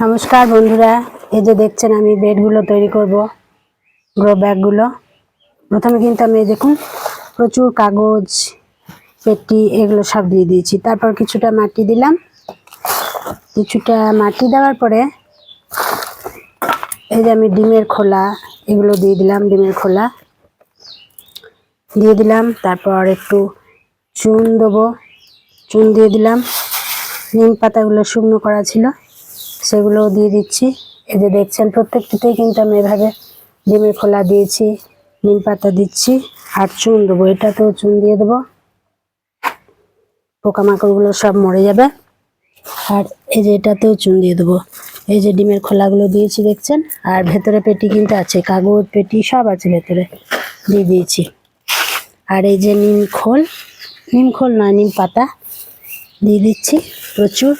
নমস্কার বন্ধুরা, এই যে দেখছেন আমি বেডগুলো তৈরি করব, গ্রো ব্যাগগুলো। প্রথমে কিন্তু আমি দেখুন, প্রচুর কাগজ, পেটি, এগুলো সব দিয়ে দিয়েছি। তারপর কিছুটা মাটি দিলাম। কিছুটা মাটি দেওয়ার পরে এই যে আমি ডিমের খোলা, এগুলো দিয়ে দিলাম ডিমের খোলা। দিয়ে দিলাম, তারপর একটু চুন দেবো। চুন দিয়ে দিলাম। নিম পাতাগুলো শুকনো করা ছিল। সেগুলোও দিয়ে দিচ্ছি। এই যে দেখছেন, প্রত্যেকটিতেই কিন্তু আমি এভাবে ডিমের খোলা দিয়েছি, নিম পাতা দিচ্ছি আর চুন দেবো। এটাতেও চুন দিয়ে দেবো। পোকামাকড়গুলো সব মরে যাবে। আর এই যে এটাতেও চুন দিয়ে দেবো। এই যে ডিমের খোলাগুলো দিয়েছি, দেখছেন? আর ভেতরে পেটি কিন্তু আছে, কাগজ, পেটি সব আছে ভেতরে দিয়ে দিয়েছি। আর এই যে নিম খোল নিম খোল নয় নিম পাতা দিয়ে দিচ্ছি প্রচুর।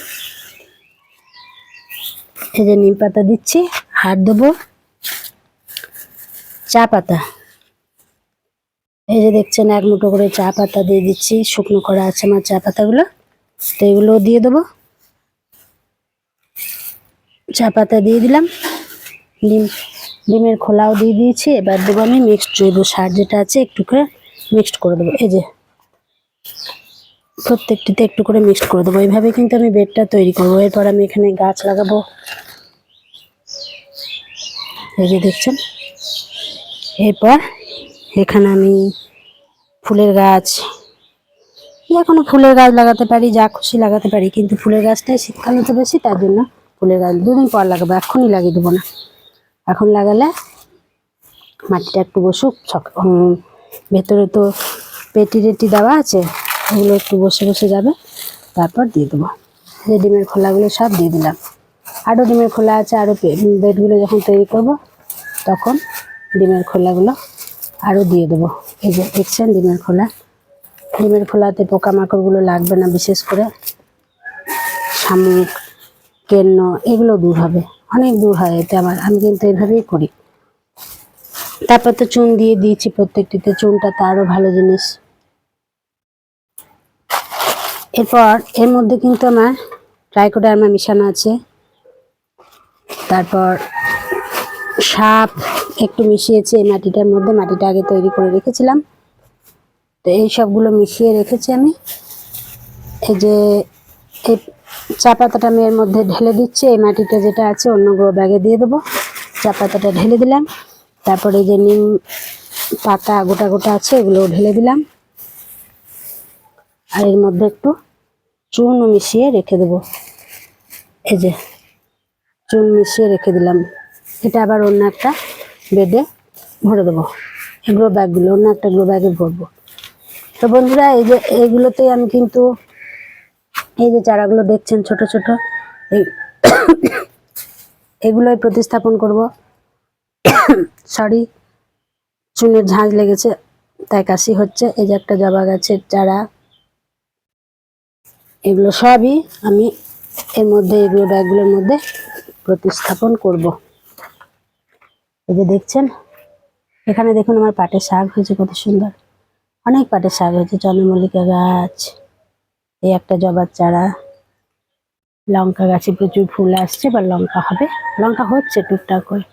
এই যে নিম পাতা দিচ্ছি আর দেবো চা পাতা। এই যে দেখছেন, এক মুঠো করে চা পাতা দিয়ে দিচ্ছি, শুকনো করা আছে আমার চা পাতাগুলো। তো এগুলো দিয়ে দেবো। চা পাতা দিয়ে দিলাম। ডিম ডিমের খোলাও দিয়ে দিয়েছি, এবার দেবো আমি মিক্সড জৈব সার যেটা আছে, একটু করে মিক্সড করে দেবো। এই যে, প্রত্যেকটিতে একটু করে মিক্সড করে দেবো। এইভাবে কিন্তু আমি বেডটা তৈরি করব। এরপর আমি এখানে গাছ লাগাবো। এই যে দেখছেন? এরপর এখানে আমি ফুলের গাছ। যে কোনো ফুলের গাছ লাগাতে পারি, যা খুশি লাগাতে পারি, কিন্তু ফুলের গাছটাই শীতকালে তো বেশি, তার জন্য ফুলের গাছ দুদিন পর লাগাবো, এখনই লাগিয়ে দেবো না। এখন লাগালে মাটিটা একটু বসুক ভেতরে তো পেটি টেটি দেওয়া আছে, ওগুলো একটু বসে বসে যাবে, তারপর দিয়ে দেবো। যে ডিমের খোলাগুলো সব দিয়ে দিলাম। আরও ডিমের খোলা আছে, আরও বেডগুলো যখন তৈরি করব তখন ডিমের খোলাগুলো আরও দিয়ে দেবো। এই যে দেখছেন ডিমের খোলা? ডিমের খোলাতে পোকামাকড়গুলো লাগবে না, বিশেষ করে শামুক, কেন্ন, এগুলো দূর হবে। অনেক দূর হয় এতে আমার আমি কিন্তু এভাবেই করি। তারপর তো চুন দিয়ে দিয়েছি প্রত্যেকটিতে, চুনটা তো আরও ভালো জিনিস। এরপর এর মধ্যে কিন্তু আমার ট্রাইকোডার্মা মিশানো আছে। তারপর সাপ একটু মিশিয়েছি, এই মাটিটার মধ্যে মাটিটা আগে তৈরি করে রেখেছিলাম। তো এই সবগুলো মিশিয়ে রেখেছি আমি। এই যে, এই চা পাতাটা আমি এর মধ্যে ঢেলে দিচ্ছি, এই মাটিটা যেটা আছে অন্য গ্রো ব্যাগে দিয়ে দেবো। চা পাতাটা ঢেলে দিলাম। তারপরে যে নিম পাতা গোটা গোটা আছে এগুলো ঢেলে দিলাম। আর এর মধ্যে একটু চুনও মিশিয়ে রেখে দেবো। এই যে চুন মিশিয়ে রেখে দিলাম। এটা আবার অন্য একটা বেডে ভরে দেবো। এগুলো ব্যাগগুলো, অন্য একটা গ্রো ব্যাগে ভরবো। তো বন্ধুরা, এই যে এইগুলোতেই আমি কিন্তু এই যে চারাগুলো দেখছেন ছোট ছোট, এই এগুলোই প্রতিস্থাপন করব। সরি চুনের ঝাঁজ লেগেছে, তাই কাশি হচ্ছে। এই যে একটা জবা গাছের চারা, এগুলো সবই আমি এর মধ্যে, এগুলো ব্যাগগুলোর মধ্যে প্রতিস্থাপন করব। এই যে দেখছেন? এখানে দেখুন আমার পাটের শাক হয়েছে কত সুন্দর। অনেক পাটের শাক হয়েছে, চন্দ্রমল্লিকা গাছ, এই একটা জবার চারা, লঙ্কা গাছে প্রচুর ফুল আসছে বা লঙ্কা হবে। লঙ্কা হচ্ছে টুকটাক করে।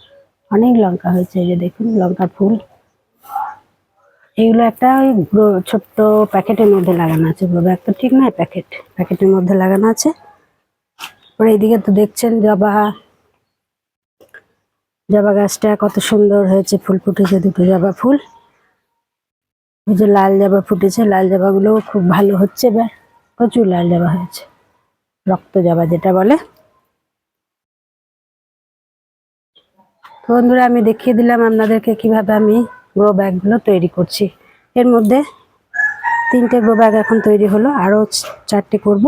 অনেক লঙ্কা হয়েছে, এই যে দেখুন, লঙ্কা ফুল। এগুলো একটা ওই ছোট্ট প্যাকেটের মধ্যে লাগানো আছে ব্যাগ তো ঠিক নয়, প্যাকেট। প্যাকেটের মধ্যে লাগানো আছে। পরে এইদিকে তো দেখছেন জবা জবা গাছটা কত সুন্দর হয়েছে, ফুল ফুটেছে দুটো জবা ফুল। ওই যে লাল জবা ফুটেছে, লাল জবাগুলোও খুব ভালো হচ্ছে এবার প্রচুর লাল জবা হয়েছে, রক্ত জবা যেটা বলে। বন্ধুরা, আমি দেখিয়ে দিলাম আপনাদেরকে কীভাবে আমি গ্রো ব্যাগগুলো তৈরি করছি। এর মধ্যে তিনটে গ্রো ব্যাগ এখন তৈরি হলো, আরও চারটে করব,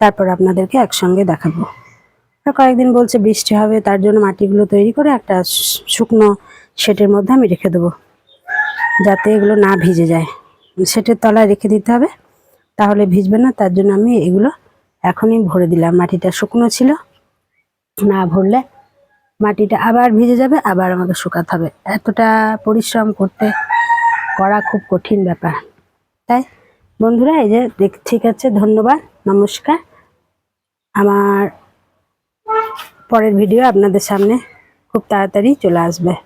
তারপর আপনাদেরকে একসঙ্গে দেখাবো। কয়েকদিন বলছে বৃষ্টি হবে, তার জন্য মাটিগুলো তৈরি করে একটা শুকনো শেটের মধ্যে আমি রেখে দেবো, যাতে এগুলো না ভিজে যায়। সেটের তলায় রেখে দিতে হবে, তাহলে ভিজবে না, তার জন্য আমি এগুলো এখনই ভরে দিলাম। মাটিটা শুকনো ছিল, না ভরলে মাটিটা আবার ভিজে যাবে, আবার আমাকে শুকাতে হবে। এতটা পরিশ্রম করতে, করা খুব কঠিন ব্যাপার। তাই বন্ধুরা, এই যে ঠিক আছে, ধন্যবাদ, নমস্কার। আমার পরের ভিডিও আপনাদের সামনে খুব তাড়াতাড়ি চলে আসবে